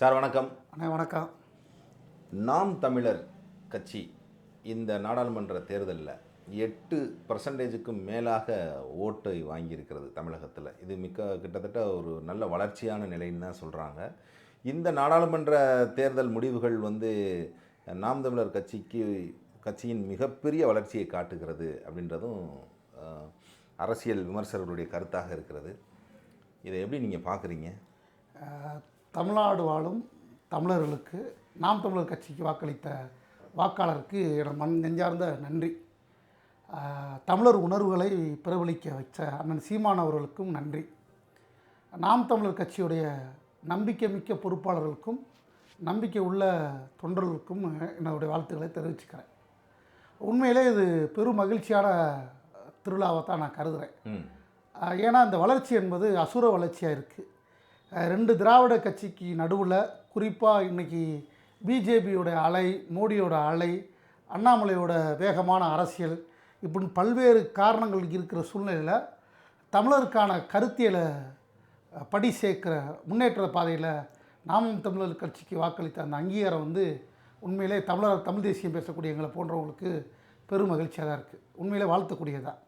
Sir வணக்கம். அண்ணா வணக்கம். நாம் தமிழர் கட்சி இந்த நாடாளுமன்ற தேர்தலில் எட்டு பர்சன்டேஜுக்கும் மேலாக ஓட்டை வாங்கியிருக்கிறது தமிழகத்தில். இது மிக்க கிட்டத்தட்ட ஒரு நல்ல வளர்ச்சியான நிலைன்னு தான் சொல்கிறாங்க இந்த நாடாளுமன்ற தேர்தல் முடிவுகள் வந்து நாம் தமிழர் கட்சிக்கு கட்சியின் மிகப்பெரிய வளர்ச்சியை காட்டுகிறது அப்படின்றதும் அரசியல் விமர்சகர்களுடைய கருத்தாக இருக்கிறது. இதை எப்படி நீங்கள் பார்க்குறீங்க? தமிழ்நாடு வாழும் தமிழர்களுக்கு நாம் தமிழர் கட்சிக்கு வாக்களித்த வாக்காளருக்கு என் மண் நெஞ்சார்ந்த நன்றி. தமிழர் உணர்வுகளை பிரபலிக்க வச்ச அண்ணன் சீமான் அவர்களுக்கும் நன்றி. நாம் தமிழர் கட்சியுடைய நம்பிக்கை மிக்க பொறுப்பாளர்களுக்கும் நம்பிக்கை உள்ள தொண்டர்களுக்கும் என்னுடைய வாழ்த்துக்களை தெரிவிச்சுக்கிறேன். உண்மையிலே இது பெரும் மகிழ்ச்சியான திருவிழாவை தான் நான் கருதுகிறேன் ஏன்னா இந்த வளர்ச்சி என்பது அசுர வளர்ச்சியாக இருக்குது ரெண்டு திராவிட கட்சிக்கு நடுவில் குறிப்பாக இன்றைக்கி பிஜேபியோட அலை மோடியோட அலை அண்ணாமலையோட வேகமான அரசியல் இப்படின்னு பல்வேறு காரணங்கள் இருக்கிற சூழ்நிலையில் தமிழருக்கான கருத்தியலை படி சேர்க்கிற முன்னேற்ற பாதையில் நாம் தமிழர் கட்சிக்கு வாக்களித்த அந்த அங்கீகாரம் வந்து உண்மையிலே தமிழர் தமிழ் தேசியம் பேசக்கூடிய எங்களை போன்றவங்களுக்கு பெரும் மகிழ்ச்சியாக தான் இருக்குது உண்மையிலே வாழ்த்தக்கூடியதான்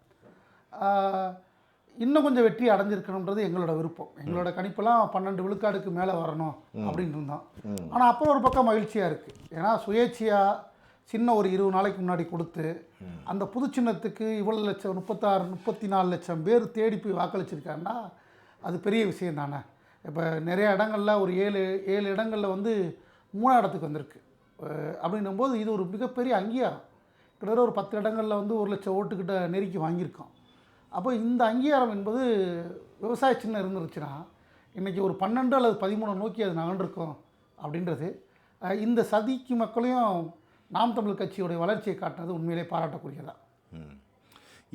இன்னும் கொஞ்சம் வெற்றி அடைஞ்சிருக்கணுன்றது எங்களோட விருப்பம். எங்களோட கணிப்பெல்லாம் பன்னெண்டு விழுக்காடுக்கு மேலே வரணும் அப்படின்னு இருந்தோம் ஆனால் அப்புறம் ஒரு பக்கம் மகிழ்ச்சியாக இருக்குது ஏன்னா சுயேட்சையாக சின்ன ஒரு இருபது நாளைக்கு முன்னாடி கொடுத்து அந்த புது சின்னத்துக்கு இவ்வளோ லட்சம் முப்பத்தாறு முப்பத்தி நாலு லட்சம் பேர் தேடி போய் வாக்களிச்சிருக்காங்கன்னா அது பெரிய விஷயம் தானே. இப்போ நிறைய இடங்கள்ல ஒரு ஏழு ஏழு இடங்களில் வந்து மூணாம் இடத்துக்கு வந்திருக்கு. அஹ் அப்படின்னும்போது இது ஒரு மிகப்பெரிய அங்கீகாரம். கிட்டத்தட்ட ஒரு பத்து இடங்களில் வந்து ஒரு லட்சம் ஓட்டுக்கிட்ட நெருக்கி வாங்கியிருக்கோம் அப்போ இந்த அங்கீகாரம் என்பது விவசாய சின்னம் இருந்துருச்சுன்னா இன்றைக்கி ஒரு பன்னெண்டு அல்லது பதிமூணு நோக்கி அது நகர்ந்திருக்கும் அப்படின்றது இந்த சதிக்கு மக்களையும் நாம் தமிழ் கட்சியுடைய வளர்ச்சியை காட்டினது உண்மையிலே பாராட்டக்கூடியதான் ம்.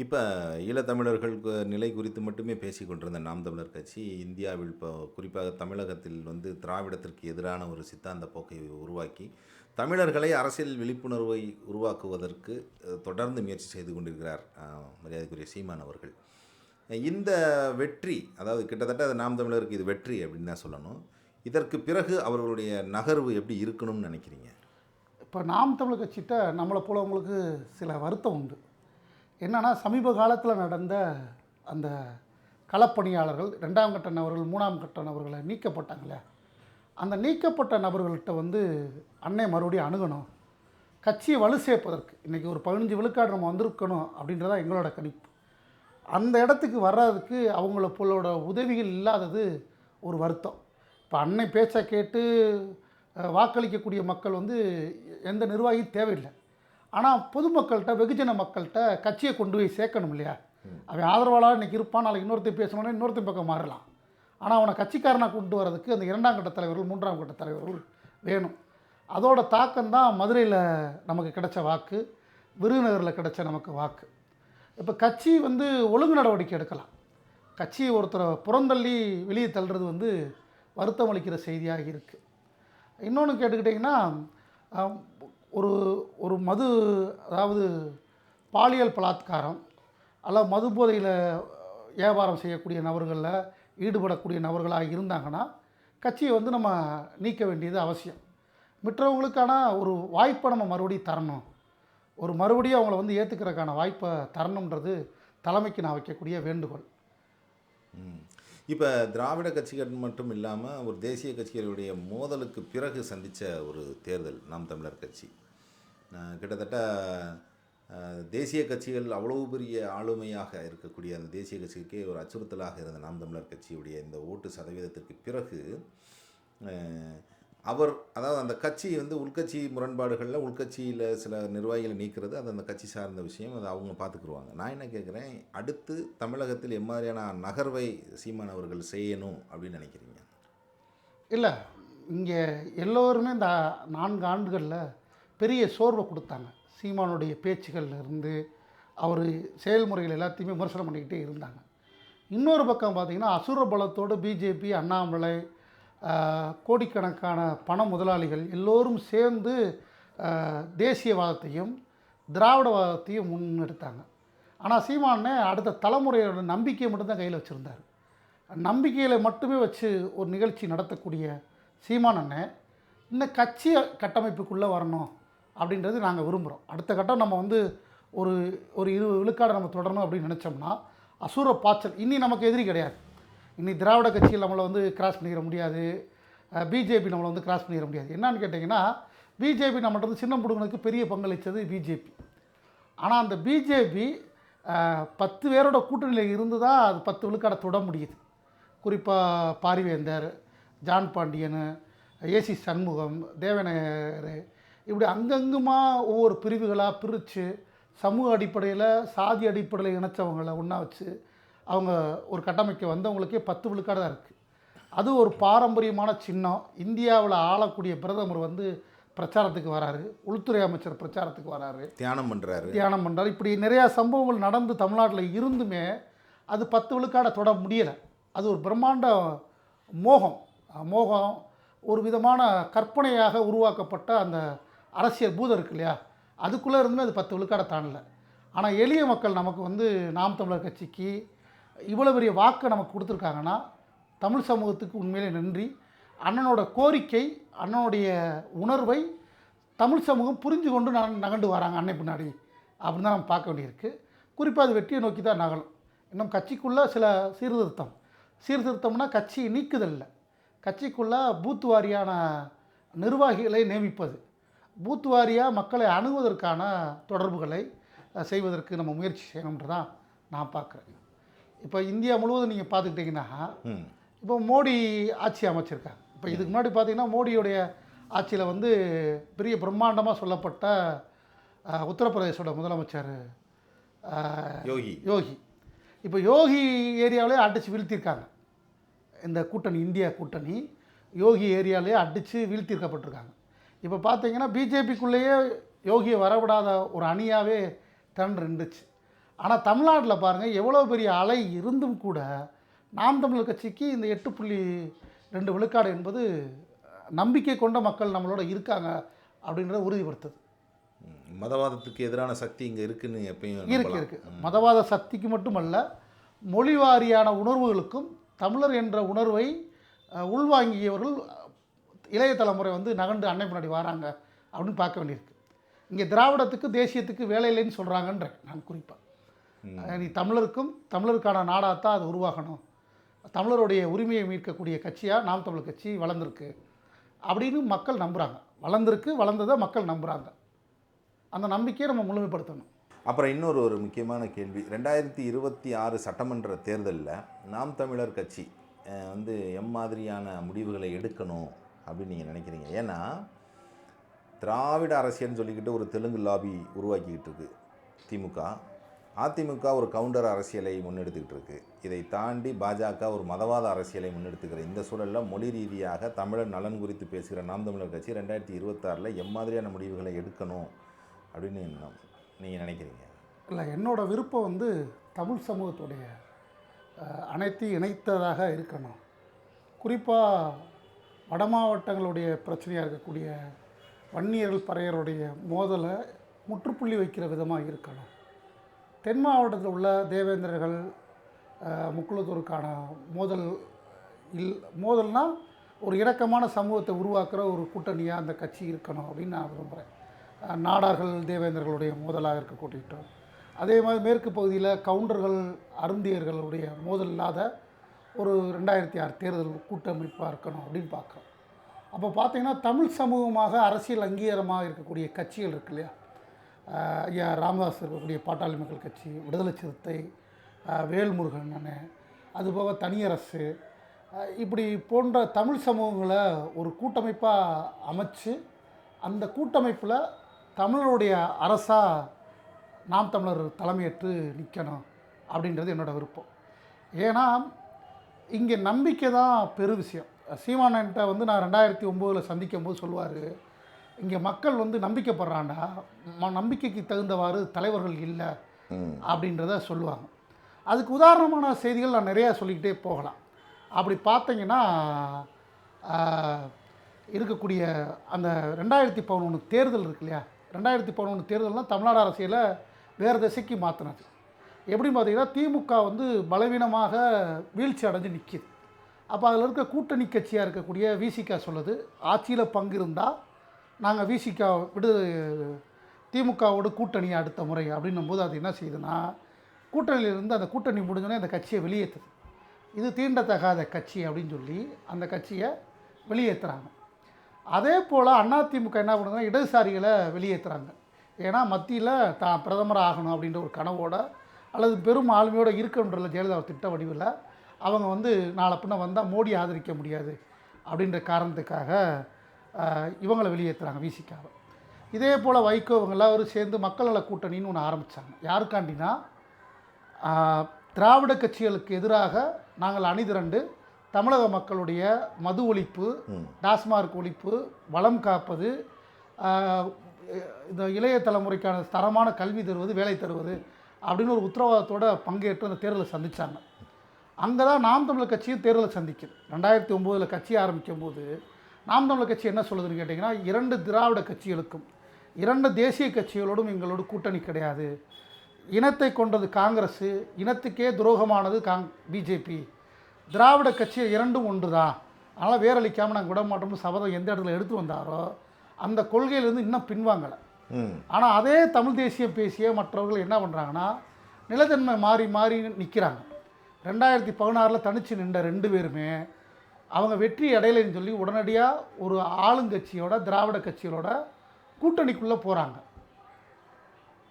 இப்போ ஈழத்தமிழர்களுக்கு நிலை குறித்து மட்டுமே பேசி கொண்டிருந்த நாம் தமிழர் கட்சி இந்தியாவில் இப்போ குறிப்பாக தமிழகத்தில் வந்து திராவிடத்திற்கு எதிரான ஒரு சித்தாந்த போக்கை உருவாக்கி தமிழர்களை அரசியல் விழிப்புணர்வை உருவாக்குவதற்கு தொடர்ந்து முயற்சி செய்து கொண்டிருக்கிறார் மரியாதைக்குரிய சீமான் அவர்கள். இந்த வெற்றி அதாவது கிட்டத்தட்ட அது நாம் தமிழருக்கு இது வெற்றி அப்படின்னு தான் சொல்லணும். இதற்கு பிறகு அவர்களுடைய நகர்வு எப்படி இருக்கணும்னு நினைக்கிறீங்க? இப்போ நாம் தமிழ் கட்சிகிட்ட நம்மளை போலவங்களுக்கு சில வருத்தம் உண்டு. என்னென்னா சமீப காலத்தில் நடந்த அந்த களப்பணியாளர்கள் ரெண்டாம் கட்ட நபர்கள் மூணாம் கட்ட நபர்களை நீக்கப்பட்டாங்களே அந்த நீக்கப்பட்ட நபர்கள்ட்ட வந்து அன்னை மறுபடியும் அணுகணும். கட்சியை வலு சேர்ப்பதற்கு. இன்றைக்கி ஒரு பதினஞ்சு விழுக்காடு நம்ம வந்திருக்கணும் அப்படின்றதான் எங்களோட கணிப்பு. அந்த இடத்துக்கு வர்றதுக்கு அவங்கள போலோட உதவிகள் இல்லாதது ஒரு வருத்தம். இப்போ அன்னை பேச்சை கேட்டு வாக்களிக்கக்கூடிய மக்கள் வந்து எந்த நிர்வாகியும் தேவையில்லை. ஆனால் பொதுமக்கள்கிட்ட வெகுஜன மக்கள்கிட்ட கட்சியை கொண்டு போய் சேர்க்கணும் இல்லையா? அவன் ஆதரவாளர் இன்னைக்கு இருப்பான் நாளைக்கு இன்னொருத்தர் பேசணும்னா இன்னொருத்தன் பக்கம் மாறலாம். ஆனால் அவனை கட்சிக்காரனாக கொண்டு வரதுக்கு அந்த இரண்டாம் கட்ட தலைவர்கள் மூன்றாம் கட்ட தலைவர்கள் வேணும். அதோட தாக்கம் தான் மதுரையில் நமக்கு கிடைச்ச வாக்கு விருதுநகரில் கிடைச்ச நமக்கு வாக்கு. இப்போ கட்சி வந்து ஒழுங்கு நடவடிக்கை எடுக்கலாம். கட்சி ஒருத்தரை புறந்தள்ளி வெளியே தள்ளுறது வந்து வருத்தம் அளிக்கிற செய்தியாக இருக்குது இன்னொன்று கேட்டுக்கிட்டிங்கன்னா ஒரு ஒரு மது அதாவது பாலியல் பலாத்காரம் அல்லது மது போதையில் வியாபாரம் செய்யக்கூடிய நபர்களில் ஈடுபடக்கூடிய நபர்களாக இருந்தாங்கன்னா கட்சியை வந்து நம்ம நீக்க வேண்டியது அவசியம். மற்றவங்களுக்கான ஒரு வாய்ப்பை நம்ம மறுபடியும் தரணும். ஒரு மறுபடியும் அவங்கள வந்து ஏற்றுக்கிறதுக்கான வாய்ப்பை தரணுன்றது தலைமைக்கு நான் வைக்கக்கூடிய வேண்டுகோள். இப்போ திராவிட கட்சிகள் மட்டும் இல்லாமல் ஒரு தேசிய கட்சிகளுடைய மோதலுக்கு பிறகு சந்தித்த ஒரு தேர்தல் நாம் தமிழர் கட்சி. கிட்டத்தட்ட தேசிய கட்சிகள் அவ்வளவு பெரிய ஆளுமையாக இருக்கக்கூடிய அந்த தேசிய கட்சிக்கே ஒரு அச்சுறுத்தலாக இருந்த நாம் தமிழர் கட்சியுடைய இந்த ஓட்டு சதவீதத்திற்கு பிறகு அவர் அதாவது அந்த கட்சி வந்து உள்கட்சி முரண்பாடுகளில் உள்கட்சியில் சில நிர்வாகிகளை நீக்கிறது அது அந்த கட்சி சார்ந்த விஷயம் அதை அவங்க பார்த்துக்குருவாங்க. நான் என்ன கேட்குறேன் அடுத்து தமிழகத்தில் எம்மாதிரியான நகர்வை சீமான் அவர்கள் செய்யணும் அப்படின்னு நினைக்கிறீங்க? இல்லை இங்கே எல்லோருமே இந்த நான்கு ஆண்டுகளில் பெரிய சோர்வை கொடுத்தாங்க. சீமானுடைய பேச்சுகள்லேருந்து அவர் செயல்முறைகள் எல்லாத்தையுமே விமர்சனம் பண்ணிக்கிட்டே இருந்தாங்க. இன்னொரு பக்கம் பார்த்திங்கன்னா அசுர பலத்தோடு பிஜேபி அண்ணாமலை கோடிக்கணக்கான பண முதலாளிகள் எல்லோரும் சேர்ந்து தேசியவாதத்தையும் திராவிடவாதத்தையும் முன்னெடுத்தாங்க. ஆனால் சீமானே அடுத்த தலைமுறையோட நம்பிக்கையை மட்டும்தான் கையில் வச்சுருந்தார். நம்பிக்கையில் மட்டுமே வச்சு ஒரு நிகழ்ச்சி நடத்தக்கூடிய சீமான் அண்ணன் இந்த கட்சி கட்டமைப்புக்குள்ளே வரணும். அப்படின்றது நாங்கள் விரும்புகிறோம் அடுத்த கட்டம் நம்ம வந்து ஒரு ஒரு இரு விழுக்காடை நம்ம தொடரணும் அப்படின்னு நினச்சோம்னா அசுர பாய்ச்சல் இனி நமக்கு எதிரி கிடையாது. இனி திராவிட கட்சியில் நம்மளை வந்து கிராஸ் பண்ணிக்கிற முடியாது. பிஜேபி நம்மளை வந்து கிராஸ் பண்ணிக்கிற முடியாது. என்னன்னு கேட்டிங்கன்னா பிஜேபி நம்மள்ட்ட இருந்து சின்னம் பிடுங்கினதுக்கு பெரிய பங்களித்தது பிஜேபி ஆனால் அந்த பிஜேபி பத்து பேரோட கூட்டணியில் இருந்து தான் அது பத்து விழுக்காடை தொட முடியுது. குறிப்பாக பாரிவேந்தர் ஜான் பாண்டியன் ஏசி சண்முகம் தேவநாயர் இப்படி அங்கங்குமா ஒவ்வொரு பிரிவுகளாக பிரித்து சமூக அடிப்படையில் சாதி அடிப்படையில் இணைச்சவங்களை ஒன்றா வச்சு அவங்க ஒரு கட்டமைக்க வந்தவங்களுக்கே பத்து விழுக்காடு தான் இருக்குது அது ஒரு பாரம்பரியமான சின்னம். இந்தியாவில் ஆளக்கூடிய பிரதமர் வந்து பிரச்சாரத்துக்கு வராரு. உள்துறை அமைச்சர் பிரச்சாரத்துக்கு வராரு. தியானம் பண்ணுறாரு தியானம் பண்ணுறாரு இப்படி நிறையா சம்பவங்கள் நடந்து தமிழ்நாட்டில் இருந்துமே அது பத்து விழுக்காடை தொட முடியலை. அது ஒரு பிரம்மாண்ட மோகம். மோகம் ஒரு விதமான கற்பனையாக உருவாக்கப்பட்ட அந்த அரசியல் பூதம் இருக்கு இல்லையா? அதுக்குள்ளே இருந்துமே அது பத்து விழுக்காட தாண்டல. ஆனால் எளிய மக்கள் நமக்கு வந்து நாம் தமிழர் கட்சிக்கு இவ்வளோ பெரிய வாக்கை நமக்கு கொடுத்துருக்காங்கன்னா தமிழ் சமூகத்துக்கு உண்மையிலே நன்றி. அண்ணனோட கோரிக்கை அண்ணனுடைய உணர்வை தமிழ் சமூகம் புரிஞ்சு கொண்டு நான் நகண்டு வராங்க அன்னை பின்னாடி. அப்படின்னு தான் நம்ம பார்க்க வேண்டியிருக்கு. குறிப்பாக அது வெற்றியை நோக்கி தான் நகலும். இன்னும் கட்சிக்குள்ளே சில சீர்திருத்தம். சீர்திருத்தம்னா கட்சி நீக்குதல் இல்லை கட்சிக்குள்ளே பூத்து வாரியான நிர்வாகிகளை நியமிப்பது. பூத் வாரியாக மக்களை அணுகுவதற்கான தொடர்புகளை செய்வதற்கு நம்ம முயற்சி செய்யணும்ன்று தான் நான் பார்க்குறேன். இப்போ இந்தியா முழுவதும் நீங்கள் பார்த்துக்கிட்டிங்கன்னா இப்போ மோடி ஆட்சி அமைச்சிருக்காங்க இப்போ இதுக்கு முன்னாடி பார்த்தீங்கன்னா மோடியுடைய ஆட்சியில் வந்து பெரிய பிரம்மாண்டமாக சொல்லப்பட்ட உத்தரப்பிரதேசோட முதலமைச்சர் யோகி. யோகி. இப்போ யோகி ஏரியாவிலே அடித்து வீழ்த்தியிருக்காங்க. இந்த கூட்டணி இந்தியா கூட்டணி யோகி ஏரியாவிலே அடித்து வீழ்த்தியிருக்கப்பட்டிருக்காங்க. இப்போ பார்த்தீங்கன்னா பிஜேபிக்குள்ளேயே யோகியை வரவிடாத ஒரு அணியாகவே திரண்டு இருந்துச்சு ஆனால் தமிழ்நாட்டில் பாருங்கள் எவ்வளோ பெரிய அலை இருந்தும் கூட நாம் தமிழர் கட்சிக்கு இந்த எட்டு புள்ளி ரெண்டு விழுக்காடு என்பது நம்பிக்கை கொண்ட மக்கள் நம்மளோட இருக்காங்க அப்படின்றத உறுதிப்படுத்துது. மதவாதத்துக்கு எதிரான சக்தி இங்கே இருக்குன்னு எப்பயும் இருக்கு. இருக்கு மதவாத சக்திக்கு மட்டுமல்ல மொழி வாரியான உணர்வுகளுக்கும் தமிழர் என்ற உணர்வை உள்வாங்கியவர்கள் இளைய தலைமுறை வந்து நகண்டு அன்னை முன்னாடி வராங்க அப்படின்னு பார்க்க வேண்டியிருக்கு. இங்கே திராவிடத்துக்கு தேசியத்துக்கு வேலை இல்லைன்னு சொல்கிறாங்கன்றேன் நான் குறிப்பாக நீ தமிழருக்கும் தமிழருக்கான நாடாகத்தான் அது உருவாகணும். தமிழருடைய உரிமையை மீட்கக்கூடிய கட்சியாக நாம் தமிழர் கட்சி வளர்ந்துருக்கு அப்படின்னு மக்கள் நம்புகிறாங்க வளர்ந்துருக்கு வளர்ந்ததை மக்கள் நம்புகிறாங்க அந்த நம்பிக்கையை நம்ம முழுமைப்படுத்தணும். அப்புறம் இன்னொரு ஒரு முக்கியமான கேள்வி. ரெண்டாயிரத்தி இருபத்தி ஆறு சட்டமன்ற தேர்தலில் நாம் தமிழர் கட்சி வந்து எம்மாதிரியான முடிவுகளை எடுக்கணும். அப்படின்னு நீங்கள் நினைக்கிறீங்க. ஏன்னா திராவிட அரசியல்னு சொல்லிக்கிட்டு ஒரு தெலுங்கு லாபி உருவாக்கிக்கிட்டு இருக்குது திமுக. அதிமுக ஒரு கவுண்டர் அரசியலை முன்னெடுத்துக்கிட்டு இருக்குது இதை தாண்டி பாஜக ஒரு மதவாத அரசியலை முன்னெடுத்துக்கிற இந்த சூழலில் மொழி ரீதியாக தமிழர் நலன் குறித்து பேசுகிற நாம் தமிழர் கட்சி ரெண்டாயிரத்தி இருபத்தாறில் எம்மாதிரியான முடிவுகளை எடுக்கணும் அப்படின்னு நீங்கள் நினைக்கிறீங்க. இல்லை என்னோடய விருப்பம் வந்து தமிழ் சமூகத்துடைய அனைத்து அனைத்தையும் இணைத்ததாக இருக்கணும். குறிப்பாக வட மாவட்டங்களுடைய பிரச்சனையாக இருக்கக்கூடிய வன்னியர்கள் பறையருடைய மோதலை முற்றுப்புள்ளி வைக்கிற விதமாக இருக்கணும். தென் மாவட்டத்தில் உள்ள தேவேந்திரர்கள் முக்குளத்தூருக்கான மோதல் இல் மோதல்னால் ஒரு இறக்கமான சமூகத்தை உருவாக்குற ஒரு கூட்டணியாக அந்த கட்சி இருக்கணும் அப்படின்னு நான் விரும்புகிறேன் நாடார்கள் தேவேந்திரர்களுடைய மோதலாக இருக்கக்கூட்டிட்டோம் அதே மாதிரி மேற்கு பகுதியில் கவுண்டர்கள் அருந்தியர்களுடைய மோதல் இல்லாத ஒரு ரெண்டாயிரத்தி ஆறு தேர்தல் கூட்டமைப்பாக இருக்கணும் அப்படின்னு பார்க்குறோம். அப்போ பார்த்தீங்கன்னா தமிழ் சமூகமாக அரசியல் அங்கீகாரமாக இருக்கக்கூடிய கட்சிகள் இருக்கு இல்லையா? ஐயா ராமதாஸ் இருக்கக்கூடிய பாட்டாளி மக்கள் கட்சி விடுதலை சிறுத்தை வேல்முருகன் அதுபோக தனியரசு இப்படி போன்ற தமிழ் சமூகங்களை ஒரு கூட்டமைப்பாக அமைச்சு அந்த கூட்டமைப்பில் தமிழருடைய அரசாக நாம் தமிழர் தலைமையேற்று நிற்கணும் அப்படின்றது என்னோடய விருப்பம். ஏன்னா இங்கே நம்பிக்கை தான் பெரு விஷயம். சீமானன்ட்ட வந்து நான் ரெண்டாயிரத்தி ஒம்போதில் சந்திக்கும் போது சொல்லுவார் இங்கே மக்கள் வந்து நம்பிக்கைப்படுறாண்டா ம நம்பிக்கைக்கு தகுந்தவாறு தலைவர்கள் இல்லை அப்படின்றத சொல்லுவாங்க. அதுக்கு உதாரணமான செய்திகள் நான் நிறையா சொல்லிக்கிட்டே போகலாம். அப்படி பார்த்தீங்கன்னா இருக்கக்கூடிய அந்த ரெண்டாயிரத்தி பதினொன்று தேர்தல் இருக்கு இல்லையா? ரெண்டாயிரத்தி பதினொன்று தேர்தல்னால் தமிழ்நாடு அரசியலை வேறு திசைக்கு மாற்றினது எப்படின்னு பார்த்தீங்கன்னா திமுக வந்து பலவீனமாக வீழ்ச்சி அடைஞ்சு நிற்கிது அப்போ அதில் இருக்க கூட்டணி கட்சியாக இருக்கக்கூடிய விசிகா சொல்லுது ஆட்சியில் பங்கு இருந்தால் நாங்கள் விசிகா விடு திமுகவோட கூட்டணி அடுத்த முறை அப்படின்னும் போது அது என்ன செய்யுதுன்னா கூட்டணியில் இருந்து அந்த கூட்டணி முடிஞ்சோடனே அந்த கட்சியை வெளியேற்றுது இது தீண்டத்தகாத கட்சி அப்படின்னு சொல்லி அந்த கட்சியை வெளியேற்றுறாங்க அதே போல் அதிமுக என்ன பண்ணுதுன்னா இடதுசாரிகளை வெளியேற்றுறாங்க ஏன்னா மத்தியில் தான் பிரதமர் ஆகணும் அப்படின்ற ஒரு கனவோட அல்லது பெரும் ஆளுமையோட இருக்கணுன்றல ஜெயலலிதா திட்ட வடிவில் அவங்க வந்து நாளை பின்ன வந்தால் மோடி ஆதரிக்க முடியாது அப்படின்ற காரணத்துக்காக இவங்களை வெளியேற்றுறாங்க விசிகாவை இதே போல் வைகோ இவங்க எல்லாரும் சேர்ந்து மக்கள் நல கூட்டணின்னு ஒன்று ஆரம்பித்தாங்க யாருக்காண்டினா திராவிட கட்சிகளுக்கு எதிராக நாங்கள் அணிதிரண்டு தமிழக மக்களுடைய மது ஒழிப்பு டாஸ்மார்க் ஒழிப்பு வளம் காப்பது இந்த இளைய தலைமுறைக்கான தரமான கல்வி தருவது வேலை தருவது அப்படின்னு ஒரு உத்தரவாதத்தோட பங்கேற்று அந்த தேர்தலை சந்தித்தாங்க அங்கே தான் நாம் தமிழர் கட்சியும் தேர்தலை சந்திக்குது. ரெண்டாயிரத்தி ஒம்போதில் கட்சி ஆரம்பிக்கும் போது நாம் தமிழர் கட்சி என்ன சொல்லுதுன்னு கேட்டிங்கன்னா இரண்டு திராவிட கட்சிகளுக்கும் இரண்டு தேசிய கட்சிகளோடும் எங்களோட கூட்டணி கிடையாது. இனத்தை கொண்டது காங்கிரஸ் இனத்துக்கே துரோகமானது காங் பிஜேபி. திராவிட கட்சி இரண்டும் ஒன்று தான் அதனால் வேரளிக்காமல் நாங்கள் விட மாட்டோம்னு சபதம் எந்த இடத்துல எடுத்து வந்தாரோ அந்த கொள்கையிலேருந்து இன்னும் பின்வாங்கலை. ஆனால் அதே தமிழ் தேசியம் பேசிய மற்றவர்கள் என்ன பண்ணுறாங்கன்னா நிலத்தன்மை மாறி மாறி நிற்கிறாங்க ரெண்டாயிரத்தி பதினாறில் தனிச்சு நின்ற ரெண்டு பேருமே அவங்க வெற்றி அடையலைன்னு சொல்லி உடனடியாக ஒரு ஆளுங்கட்சியோட திராவிட கட்சிகளோட கூட்டணிக்குள்ளே போகிறாங்க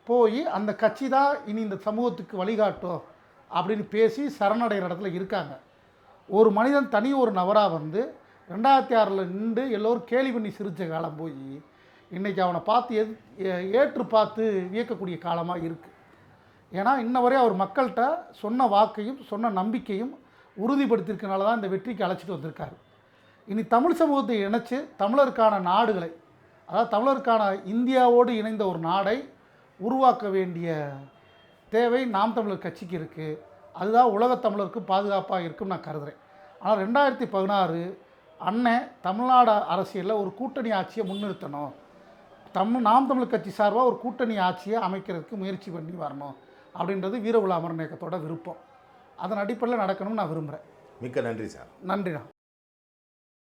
போய் அந்த கட்சி தான் இனி இந்த சமூகத்துக்கு வழிகாட்டும் அப்படின்னு பேசி சரணடைகிற இடத்துல இருக்காங்க. ஒரு மனிதன் தனி ஒரு நபராக வந்து ரெண்டாயிரத்தி ஆறில் நின்று எல்லோரும் கேலி பண்ணி சிரித்த காலம் போய் இன்றைக்கி அவனை பார்த்து எது ஏ- ஏற்று பார்த்து வியக்கக்கூடிய காலமாக இருக்குது ஏன்னா இன்ன வரை அவர் மக்கள்கிட்ட சொன்ன வாக்கையும் சொன்ன நம்பிக்கையும் உறுதிப்படுத்தியிருக்கனால தான் இந்த வெற்றிக்கு அழைச்சிட்டு வந்திருக்காரு. இனி தமிழ் சமூகத்தை இணைச்சி தமிழருக்கான நாடுகளை அதாவது தமிழருக்கான இந்தியாவோடு இணைந்த ஒரு நாடை உருவாக்க வேண்டிய தேவை நாம் தமிழர் கட்சிக்கு இருக்குது அதுதான் உலகத் தமிழருக்கு பாதுகாப்பாக இருக்கும்னு நான் கருதுகிறேன் ஆனால் ரெண்டாயிரத்தி பதினாறு அண்ணன் தமிழ்நாடு அரசியலில் ஒரு கூட்டணி ஆட்சியை முன்னிறுத்தணும். தமிழ் நாம் தமிழ் கட்சி சார்பாக ஒரு கூட்டணி ஆட்சியை அமைக்கிறதுக்கு முயற்சி பண்ணி வரணும் அப்படின்றது வீர உலா அமரன் இயக்கத்தோட விருப்பம். அதன் அடிப்படையில் நடக்கணும்னு நான் விரும்புகிறேன் மிக்க நன்றி சார். நன்றிண்ணா.